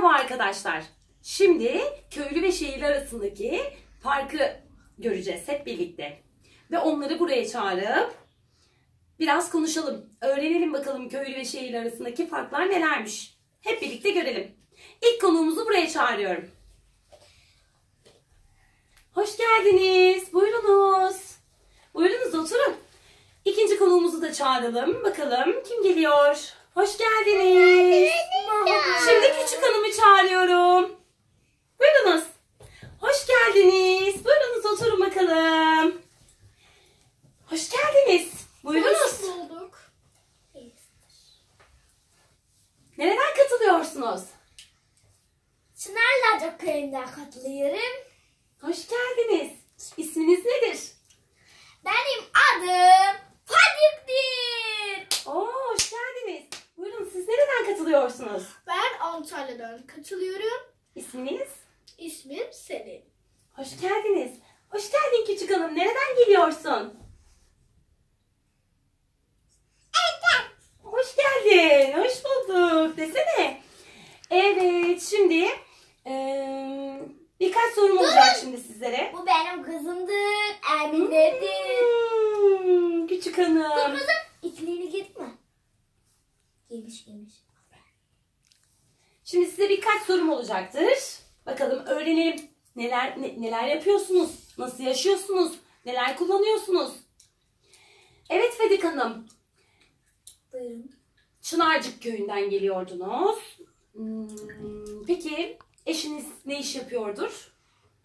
Merhaba arkadaşlar. Şimdi köylü ve şehirli arasındaki farkı göreceğiz hep birlikte. Ve onları buraya çağırıp biraz konuşalım. Öğrenelim bakalım köylü ve şehirli arasındaki farklar nelermiş. Hep birlikte görelim. İlk konuğumuzu buraya çağırıyorum. Hoş geldiniz. Buyurunuz. Buyurunuz oturun. İkinci konuğumuzu da çağıralım. Bakalım kim geliyor? Hoş geldiniz. Şimdi küçük hanımı çağırıyorum. Buyurunuz. Hoş geldiniz. Buyurunuz oturun bakalım. Hoş geldiniz. Buyurunuz. bulduk. Nereden katılıyorsunuz? Çınarlıca köyünden katılıyorum. Hoş geldiniz. İsminiz nedir? Benim adım Fadik'tir. Oo, hoş geldiniz. Buyurun siz nereden katılıyorsunuz? Ben Antalya'dan katılıyorum. İsminiz? İsmim Selin. Hoş geldiniz. Hoş geldin küçük hanım. Nereden geliyorsun? Hoş geldin. Hoş bulduk. Desene. Evet şimdi eee, birkaç sorum olacak şimdi sizlere. Bu benim kızımdır. Emine'dir. Hmm, küçük hanım. Kızım ikiliğini gitme. Giymiş giymiş. Şimdi size birkaç sorum olacaktır. Bakalım öğrenelim. Neler ne- neler yapıyorsunuz? Nasıl yaşıyorsunuz? Neler kullanıyorsunuz? Evet Fedik Hanım. Buyurun. Çınarcık köyünden geliyordunuz. Hmm, peki eşiniz ne iş yapıyordur?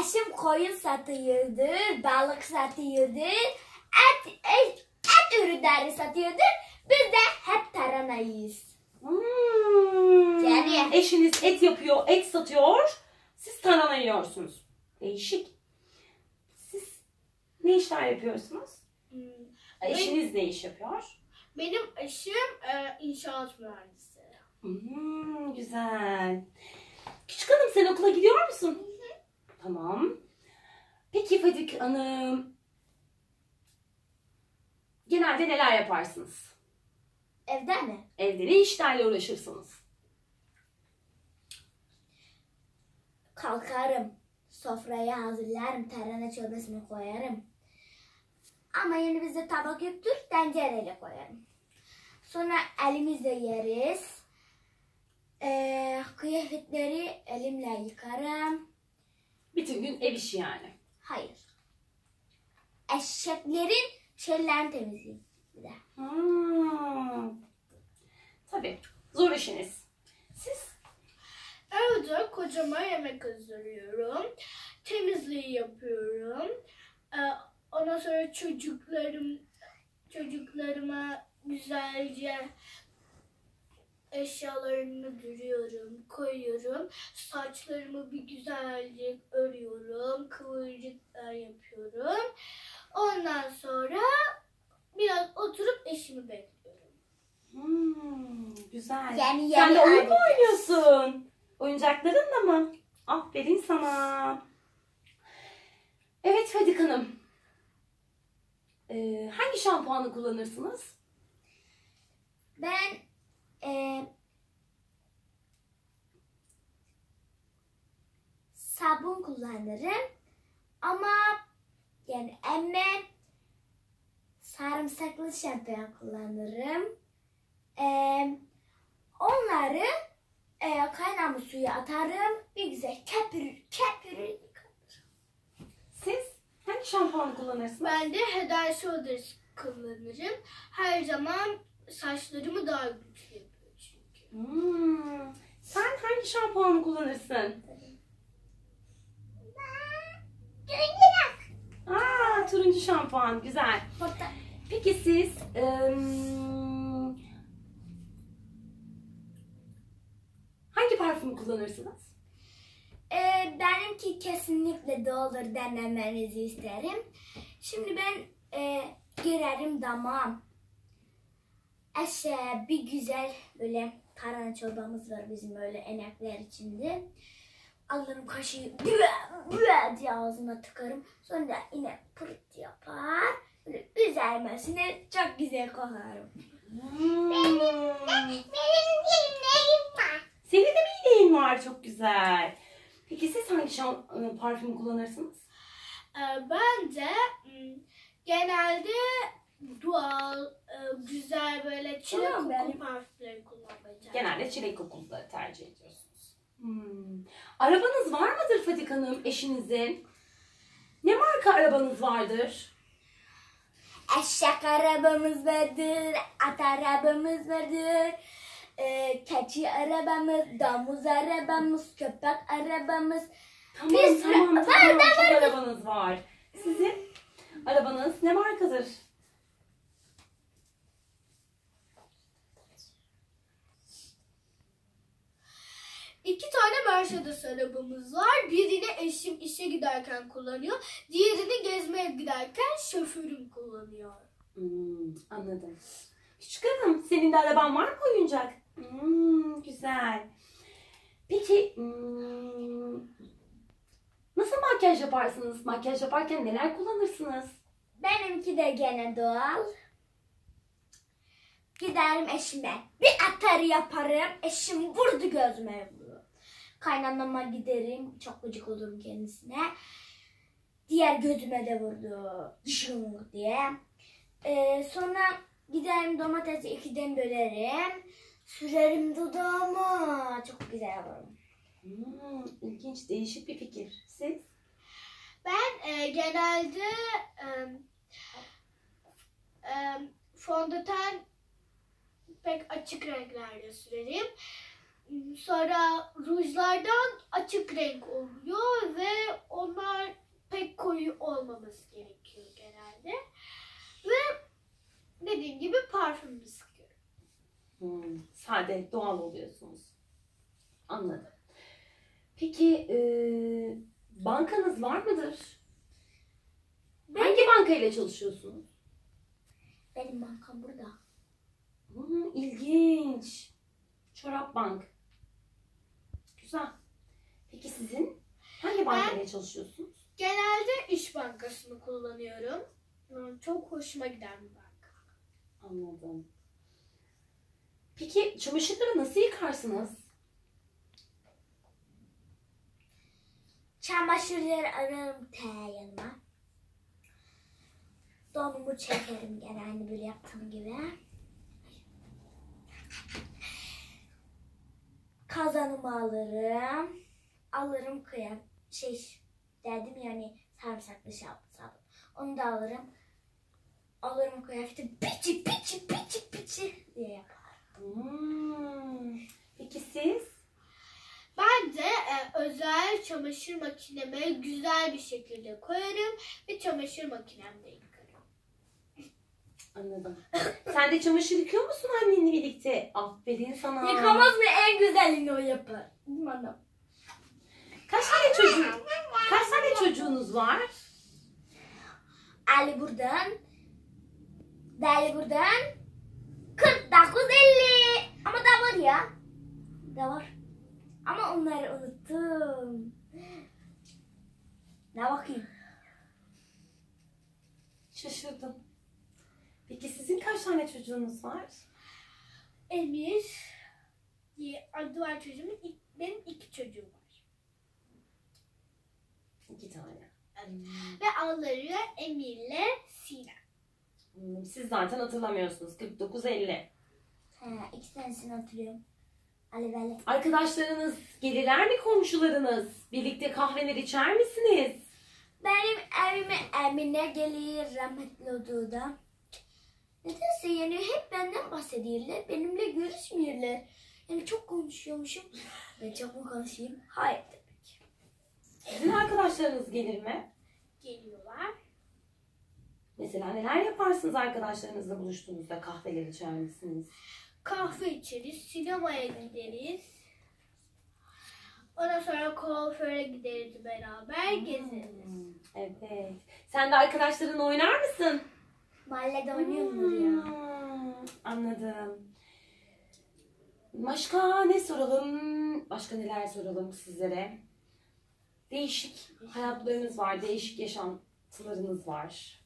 Eşim koyun satıyordur, balık satıyordur, et, et, et ürünleri satıyordur. Biz de hep taranayız. Hmm, Yani- Eşiniz et yapıyor, et satıyor. Siz tarhana yiyorsunuz. Değişik. Siz ne işler yapıyorsunuz? Eşiniz ne iş yapıyor? Benim eşim e, inşaat mühendisi. Hmm, güzel. Küçük hanım sen okula gidiyor musun? Tamam. Peki Fadik Hanım. Genelde neler yaparsınız? Evde mi? Evde ne işlerle uğraşırsınız? Kalkarım. Sofraya hazırlarım. Tarhana çorbasını koyarım. Ama yine bizde tabak yoktur. Tencereyle koyarım. Sonra elimizle yeriz. Ee, kıyafetleri elimle yıkarım. Bütün gün ev işi yani. Hayır. Eşeklerin şeylerini temizleyeyim. Bir de. Hmm. Tabii. Zor işiniz. Siz? Evde kocama yemek hazırlıyorum. Temizliği yapıyorum. Ee, ondan sonra çocuklarım çocuklarıma güzelce eşyalarını duruyorum, koyuyorum. Saçlarımı bir güzelce örüyorum. Kıvırcıklar yapıyorum. Ondan sonra biraz oturup eşimi bekliyorum. Hmm, güzel. Yani Sen de oyun mu oynuyorsun? Oyuncaklarınla mı? Aferin sana. Evet Fadik Hanım. Ee, hangi şampuanı kullanırsınız? Ben e, sabun kullanırım ama yani emme sarımsaklı şampuan kullanırım. E, onları e, kaynamış suya atarım. Bir güzel kepürür kepürür. Hangi şampuanı kullanırsınız? Ben de Head Shoulders kullanırım. Her zaman saçlarımı daha güçlü yapıyor çünkü. Hmm, sen hangi şampuanı kullanırsın? Aa, turuncu şampuan. Güzel. Peki siz ım, hangi parfümü kullanırsınız? E, benimki kesinlikle de olur denemenizi isterim. Şimdi ben e, girerim damağım. Aşağı bir güzel böyle tarhana çorbamız var bizim öyle enekler içinde. Alırım kaşığı büve, büve diye ağzıma tıkarım. Sonra da yine pırt yapar. Böyle üzerime sine çok güzel kokarım. Hmm. Benim neyim var? Senin de mi iğneğin var? var. Çok güzel. Peki siz hangi şam, e, parfüm kullanırsınız? Ee, ben de m, genelde doğal, e, güzel böyle çilek Tamam, kokulu parfümleri kullanmayı Genelde çilek kokuluları tercih ediyorsunuz. Hmm. Arabanız var mıdır Fadik Hanım eşinizin? Ne marka arabanız vardır? Eşek arabamız vardır, at arabamız vardır. Ee, keçi arabamız, domuz arabamız, köpek arabamız. Tamam Biz- tamam var, tamam var, çok arabanız var. Sizin arabanız ne markadır? İki tane Mercedes arabamız var. Birini eşim işe giderken kullanıyor. Diğerini gezmeye giderken şoförüm kullanıyor. Hmm, anladım. Küçük hanım senin de araban var mı oyuncak? Hmm, güzel. Peki hmm, nasıl makyaj yaparsınız? Makyaj yaparken neler kullanırsınız? Benimki de gene doğal. Giderim eşime. Bir atar yaparım. Eşim vurdu gözüme. Kaynanama giderim. Çok gıcık olurum kendisine. Diğer gözüme de vurdu. Dışım diye. Ee, sonra giderim domatesi ikiden bölerim. Sürerim dudağıma. Çok güzel yaparım. Hmm, ilginç, değişik bir fikir. Siz? Ben e, genelde e, e, fondöten pek açık renklerde sürerim. Sonra rujlardan açık renk oluyor ve onlar pek koyu olmaması gerekiyor genelde. Ve dediğim gibi parfümü sıkıyorum. Hmm, sade, doğal oluyorsunuz. Anladım. Peki e, bankanız var mıdır? Hangi bankayla çalışıyorsunuz? Benim bankam burada. Hmm, ilginç. Çorap Bank. Güzel. Peki sizin hangi bankayla çalışıyorsunuz? Genelde İş Bankası'nı kullanıyorum. Hmm, Çok hoşuma giden bir banka. Anladım. Peki çamaşırları nasıl yıkarsınız? Çamaşırları ararım te yanıma. Donumu çekerim gene aynı böyle yaptığım gibi. Kazanımı alırım. Alırım kıyam. Şey dedim yani sarımsaklı şap- sabun. Onu da alırım. Alırım kıyafeti piçi piçi piçi piçi diye yapar. Hmm. Peki siz? Ben de e, özel çamaşır makineme güzel bir şekilde koyarım ve çamaşır makinemde yıkarım. Anladım. Sen de çamaşır yıkıyor musun annenle birlikte? Aferin sana. Yıkamaz mı en güzelini o yapar. Bana. Kaç tane çocuğun? Kaç tane çocuğunuz var? Ali buradan. Deli buradan. 49 50. Ama da var ya. Da var. Ama onları unuttum. Ne bakayım? Şaşırdım. Peki sizin kaç tane çocuğunuz var? Emir diye adı var çocuğumun. Benim iki çocuğum var. İki tane. Ve adları Emir'le Sinem. Hmm, Siz zaten hatırlamıyorsunuz. 49-50. İki tanesini hatırlıyorum. Ali Beli. Arkadaşlarınız gelirler mi komşularınız? Birlikte kahveler içer misiniz? Benim evime Emine gelir rahmetli olduğunda. Nedense yani hep benden bahsediyorlar. Benimle görüşmüyorlar. Yani çok konuşuyormuşum. Ben çok mu konuşayım? Hayır tabii ki. Sizin arkadaşlarınız gelir mi? Geliyorlar. Mesela neler yaparsınız arkadaşlarınızla buluştuğunuzda kahveler içer misiniz? Kahve içeriz, sinemaya gideriz. Ondan sonra kuaföre gideriz beraber, gezeriz. Hmm, evet. Sen de arkadaşların oynar mısın? Mahallede oynuyordur ya. Hmm, anladım. Başka ne soralım? Başka neler soralım sizlere? Değişik hayatlarınız var, değişik yaşantılarınız var.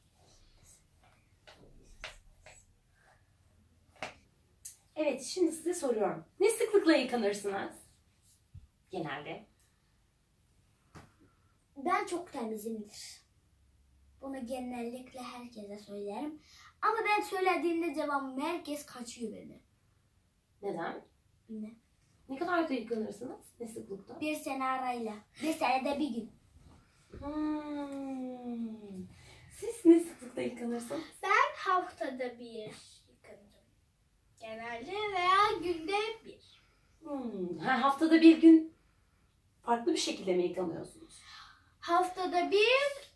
Evet, şimdi size soruyorum. Ne sıklıkla yıkanırsınız? genelde? Ben çok temizimdir. Bunu genellikle herkese söylerim. Ama ben söylediğimde cevabım herkes kaçıyor beni. Neden? Bilmem. Ne kadar da yıkanırsınız? Ne sıklıkta? Bir sene arayla. Bir senede bir gün. Hmm. Siz ne sıklıkta yıkanırsınız? Ben haftada bir. Genelde veya günde bir. Hmm. Ha, haftada bir gün farklı bir şekilde mi yıkanıyorsunuz? Haftada bir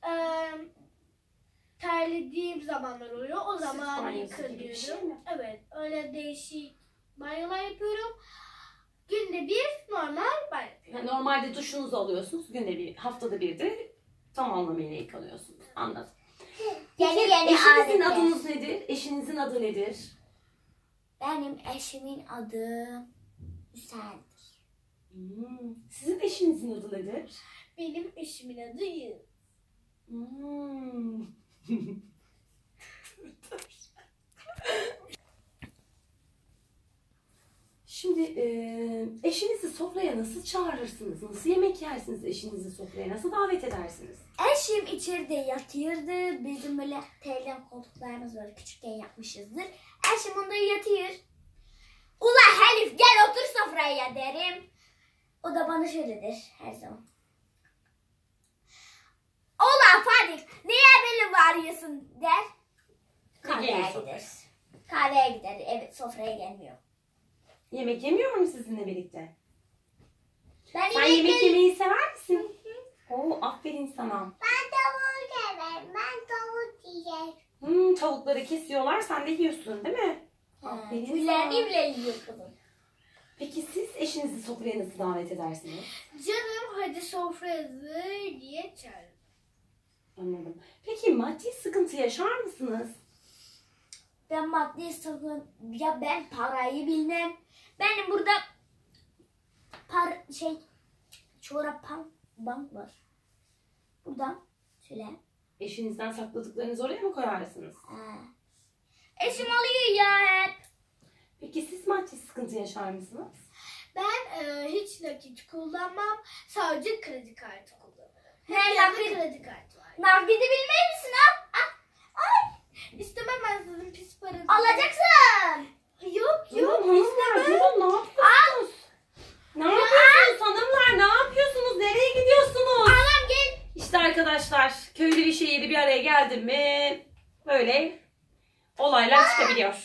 e, terlediğim zamanlar oluyor. O Süt zaman banyosu gibi bir şey yıkanıyorum. mi? Evet. Öyle değişik banyolar yapıyorum. Günde bir normal banyo yapıyorum. Yani normalde duşunuzu alıyorsunuz. Günde bir, haftada bir de tam anlamıyla yıkanıyorsunuz. Anladım. Yeni yeni eşinizin adınız nedir? Eşinizin adı nedir? Benim eşimin adı Hüseyin'dir. Hmm. Sizin eşinizin adı nedir? Benim eşimin adı Yıldız. Hmm. Şimdi e, eşinizi sofraya nasıl çağırırsınız? Nasıl yemek yersiniz eşinizi sofraya? Nasıl davet edersiniz? Eşim içeride yatıyordu. Bizim böyle telden koltuklarımız var. Küçükken yapmışızdır. Eşim onda yatıyor. Ula Elif gel otur sofraya derim. O da bana şöyle der her zaman. Ula Fadik niye beni bağırıyorsun der. Kahveye gider. Kahveye gider. Evet sofraya gelmiyor. Yemek yemiyor mu sizinle birlikte? Ben Sen yemek yemeyi sever misin? Oo, aferin sana. Ben tavuk severim. Ben tavuk yiyeceğim. Hmm, tavukları kesiyorlar, sen de yiyorsun değil mi? Aferin sana. Tüylerini bile yiyor kızım. Peki siz eşinizi sofraya nasıl davet edersiniz? Canım hadi sofra hazır diye çağırırım. Anladım. Peki maddi sıkıntı yaşar mısınız? Ben maddi sıkıntı ya ben parayı bilmem. Benim burada par şey çorap bank var. Buradan şöyle. Eşinizden sakladıklarınızı oraya mı koyarsınız? Ha. Eşim alıyor ya hep. Peki siz maddi sıkıntı yaşar mısınız? Ben e, hiç nakit kullanmam. Sadece kredi kartı kullanırım. Ne Her yerde nakit? kredi kartı var. Nakidi bilmeyi misin ha? Ah, Ay, İstemem ben sizin pis paranızı. alacaksın. Yok yok hanımlar, istemem. durun ne yapıyorsunuz? Ne yapıyorsunuz hanımlar, ne yapıyorsunuz? Nereye gidiyorsunuz? Anam gel. İşte arkadaşlar, köylü bir şehirli bir araya geldi mi böyle olaylar çıkabiliyor.